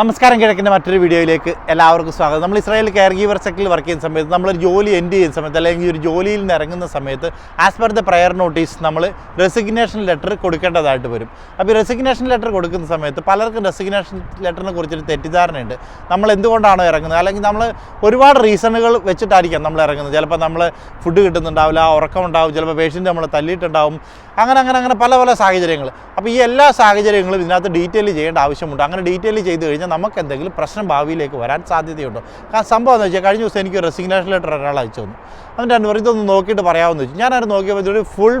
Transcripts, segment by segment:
നമസ്കാരം കിഴക്കിന്റെ മറ്റൊരു വീഡിയോയിലേക്ക് എല്ലാവർക്കും സ്വാഗതം. നമ്മൾ ഇസ്രായേൽ കെയർ ഗീവർ സെക്ടറിൽ വർക്ക് ചെയ്യുന്ന സമയത്ത് നമ്മളൊരു ജോലി എൻഡ് ചെയ്യുന്ന സമയത്ത് അല്ലെങ്കിൽ ഒരു ജോലിയിൽ നിന്ന് ഇറങ്ങുന്ന സമയത്ത് as per the prior notice നമ്മൾ റെസിഗ്നേഷൻ ലെറ്റർ കൊടുക്കേണ്ടതായിട്ട് വരും. അപ്പോൾ ഈ റെസിഗ്നേഷൻ ലെറ്റർ കൊടുക്കുന്ന സമയത്ത് പലർക്കും റെസിഗ്നേഷൻ ലെറ്ററിനെ കുറിച്ചൊരു തെറ്റിദ്ധാരണയുണ്ട്. നമ്മൾ എന്തുകൊണ്ടാണോ ഇറങ്ങുന്നത്? അല്ലെങ്കിൽ നമ്മൾ ഒരുപാട് റീസണുകൾ വെച്ചിട്ടായിരിക്കാം നമ്മൾ ഇറങ്ങുന്നത്. ചിലപ്പോൾ നമ്മൾ ഫുഡ് കിട്ടുന്നുണ്ടാവില്ല ഉറക്കം ഉണ്ടാവും ചിലപ്പോൾ പേഷ്യന്റ് നമ്മൾ തല്ലിയിട്ടുണ്ടാവും. അങ്ങനെ അങ്ങനെ അങ്ങനെ പല പല സാഹചര്യങ്ങൾ. അപ്പോൾ ഈ എല്ലാ സാഹചര്യങ്ങളും ഇതിനകത്ത് ഡീറ്റെയിൽ ചെയ്യേണ്ട ആവശ്യമുണ്ട്. അങ്ങനെ ഡീറ്റെയിൽ ചെയ്ത് കഴിഞ്ഞാൽ നമുക്ക് എന്തെങ്കിലും പ്രശ്നം ഭാവിയിലേക്ക് വരാൻ സാധ്യതയുണ്ടോ. കാരണം സംഭവം എന്ന് വെച്ചാൽ കഴിഞ്ഞ ദിവസം എനിക്ക് റെസിഗ്നേഷൻ ലെറ്റർ ഒരാൾ അയച്ചു തന്നു. അതിന്റെ എന്നോട് ഇതൊന്ന് നോക്കിയിട്ട് പറയാമെന്ന് വെച്ചു. ഞാനത് നോക്കിയപ്പോൾ ഫുൾ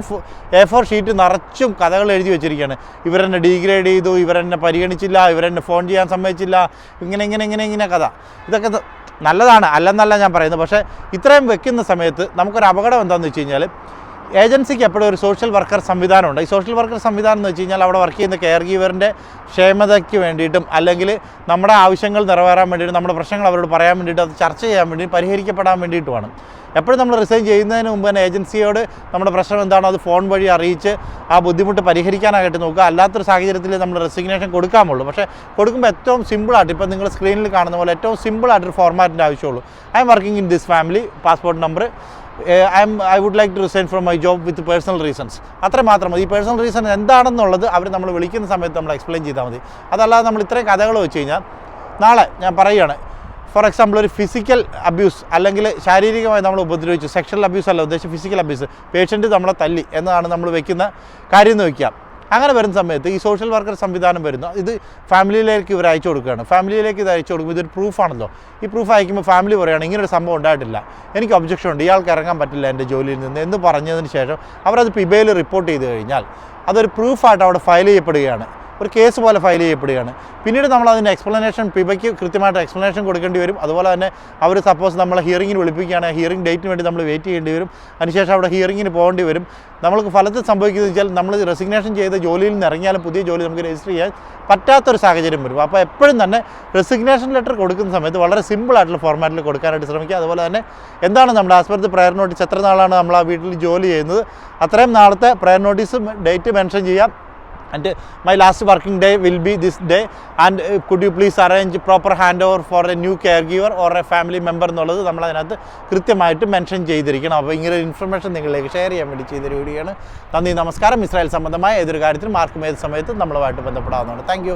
എ ഫോർ ഷീറ്റ് നിറച്ചും കഥകൾ എഴുതി വെച്ചിരിക്കുകയാണ്. ഇവരെന്നെ ഡീഗ്രേഡ് ചെയ്തു ഇവരെന്നെ പരിഗണിച്ചില്ല ഇവരെന്നെ ഫോൺ ചെയ്യാൻ സമ്മതിച്ചില്ല. ഇങ്ങനെ ഇങ്ങനെ ഇങ്ങനെ ഇങ്ങനെ കഥ. ഇതൊക്കെ നല്ലതാണ്. അല്ലെന്നല്ല ഞാൻ പറയുന്നത്. പക്ഷേ ഇത്രയും വെക്കുന്ന സമയത്ത് നമുക്കൊരു അപകടം എന്താണെന്ന് വെച്ച് കഴിഞ്ഞാൽ ഏജൻസിക്ക് എപ്പോഴും ഒരു സോഷ്യൽ വർക്കർ സംവിധാനമുണ്ട്. ഈ സോഷ്യൽ വർക്കർ സംവിധാനം എന്ന് വെച്ച് കഴിഞ്ഞാൽ അവിടെ വർക്ക് ചെയ്യുന്ന കെയർ ഗീവറിന്റെ ക്ഷേമതയ്ക്ക് വേണ്ടിയിട്ടും അല്ലെങ്കിൽ നമ്മുടെ ആവശ്യങ്ങൾ നിറവേറാൻ വേണ്ടിയിട്ടും നമ്മുടെ പ്രശ്നങ്ങൾ അവരോട് പറയാൻ വേണ്ടിയിട്ട് അത് ചർച്ച ചെയ്യാൻ വേണ്ടി പരിഹരിക്കപ്പെടാൻ വേണ്ടിയിട്ടുമാണ്. എപ്പോഴും നമ്മൾ റിസൈൻ ചെയ്യുന്നതിന് മുമ്പ് തന്നെ ഏജൻസിയോട് നമ്മുടെ പ്രശ്നം എന്താണോ അത് ഫോൺ വഴി അറിയിച്ച് ആ ബുദ്ധിമുട്ട് പരിഹരിക്കാനായിട്ട് നോക്കുക. അല്ലാത്തൊരു സാഹചര്യത്തിൽ നമ്മൾ റെസിഗ്നേഷൻ കൊടുക്കാമുള്ളൂ പക്ഷേ കൊടുക്കുമ്പോൾ ഏറ്റവും സിമ്പിളായിട്ട് ഇപ്പോൾ നിങ്ങൾ സ്ക്രീനിൽ കാണുന്ന പോലെ ഏറ്റവും സിമ്പിളായിട്ടൊരു ഫോർമാറ്റിന്റെ ആവശ്യമുള്ളൂ. I'm working in this family passport number I'm I would like to resign from my job with personal reasons അത്ര മാത്രം മതി. ഈ പേഴ്സണൽ റീസൺ എന്താണെന്നുള്ളത് അവർ നമ്മൾ വിളിക്കുന്ന സമയത്ത് നമ്മൾ എക്സ്പ്ലെയിൻ ചെയ്താൽ മതി. അതല്ലാതെ നമ്മൾ ഇത്രയും കഥകൾ വെച്ച് കഴിഞ്ഞാൽ നാളെ ഞാൻ പറയുകയാണ് ഫോർ എക്സാമ്പിൾ ഒരു ഫിസിക്കൽ അബ്യൂസ് അല്ലെങ്കിൽ ശാരീരികമായി നമ്മൾ ഉപദ്രവിച്ചു സെക്ഷൽ അബ്യൂസ് അല്ല ഉദ്ദേശിച്ച് ഫിസിക്കൽ അബ്യൂസ് പേഷ്യന്റ് നമ്മളെ തല്ലി എന്നതാണ് നമ്മൾ വെക്കുന്ന കാര്യം എന്ന് വയ്ക്കാം അങ്ങനെ വരുന്ന സമയത്ത് ഈ സോഷ്യൽ വർക്കർ സംവിധാനം വരുന്നു. ഇത് ഫാമിലിയിലേക്ക് ഇവർ അയച്ചു കൊടുക്കുകയാണ്. ഫാമിലിയിലേക്ക് ഇത് അയച്ചു കൊടുക്കുമ്പോൾ ഇതൊരു പ്രൂഫാണല്ലോ ഈ പ്രൂഫ് അയക്കുമ്പോൾ ഫാമിലി പറയുകയാണ് ഇങ്ങനൊരു സംഭവം ഉണ്ടായിട്ടില്ല. എനിക്ക് ഒബ്ജക്ഷൻ ഉണ്ട്. ഇയാൾക്ക് ഇറങ്ങാൻ പറ്റില്ല എന്റെ ജോലിയിൽ നിന്ന്. എന്ന് പറഞ്ഞതിന് ശേഷം അവരത് പിബയിൽ റിപ്പോർട്ട് ചെയ്ത് കഴിഞ്ഞാൽ അതൊരു പ്രൂഫായിട്ട് അവിടെ ഫയൽ ചെയ്യപ്പെടുകയാണ്. ഒരു കേസ് പോലെ ഫയൽ ചെയ്യപ്പെടുകയാണ്. പിന്നീട് നമ്മൾ അതിന്റെ എക്സ്പ്ലനേഷൻ പിബയ്ക്ക് കൃത്യമായിട്ട് എക്സ്പ്ലനേഷൻ കൊടുക്കേണ്ടി വരും. അതുപോലെ തന്നെ അവർ സപ്പോസ് നമ്മളെ ഹിയറിങ്ങിന് വിളിപ്പിക്കുകയാണെങ്കിൽ ഹിയറിംഗ് ഡേറ്റിന് വേണ്ടി നമ്മൾ വെയിറ്റ് ചെയ്യേണ്ടി വരും. അതിനുശേഷം അവിടെ ഹിയറിങ്ങിന് പോകേണ്ടി വരും. നമ്മൾക്ക് ഫലത്തിൽ സംഭവിക്കുന്നത് വെച്ചാൽ നമ്മൾ റെസിഗ്നേഷൻ ചെയ്ത ജോലിയിൽ നിന്ന് ഇറങ്ങിയാലും പുതിയ ജോലി നമുക്ക് രജിസ്റ്റർ ചെയ്യാൻ പറ്റാത്തൊരു സാഹചര്യം വരും. അപ്പോൾ എപ്പോഴും തന്നെ റെസിഗ്നേഷൻ ലെറ്റർ കൊടുക്കുന്ന സമയത്ത് വളരെ സിമ്പിളായിട്ടുള്ള ഫോർമാറ്റിൽ കൊടുക്കാനായിട്ട് ശ്രമിക്കുക. അതുപോലെ തന്നെ എന്താണ് നമ്മുടെ ആസ്പത്രി പ്രയർ നോട്ടീസ് എത്ര നാളാണ് നമ്മൾ ആ വീട്ടിൽ ജോലി ചെയ്യുന്നത്? അത്രയും നാളത്തെ പ്രയർ നോട്ടീസും ഡേറ്റ് മെൻഷൻ ചെയ്യാം. And my my last working day will be this day. And uh, could you please arrange proper handover for a new caregiver or a family member എന്നുള്ളത് നമ്മൾ അതിനകത്ത് കൃത്യമായിട്ട് മെൻഷൻ ചെയ്തിരിക്കണം. അപ്പോൾ ഇങ്ങനെ ഇൻഫർമേഷൻ നിങ്ങളിലേക്ക് ഷെയർ ചെയ്യാൻ വേണ്ടി ചെയ്തൊരു വീഡിയോയാണ് നന്ദി നമസ്കാരം. ഇസ്രായേൽ സംബന്ധമായ ഏതൊരു കാര്യത്തിലും മാർക്കും ഏത് സമയത്തും നമ്മളുമായിട്ട് ബന്ധപ്പെടാവുന്നതാണ്. താങ്ക്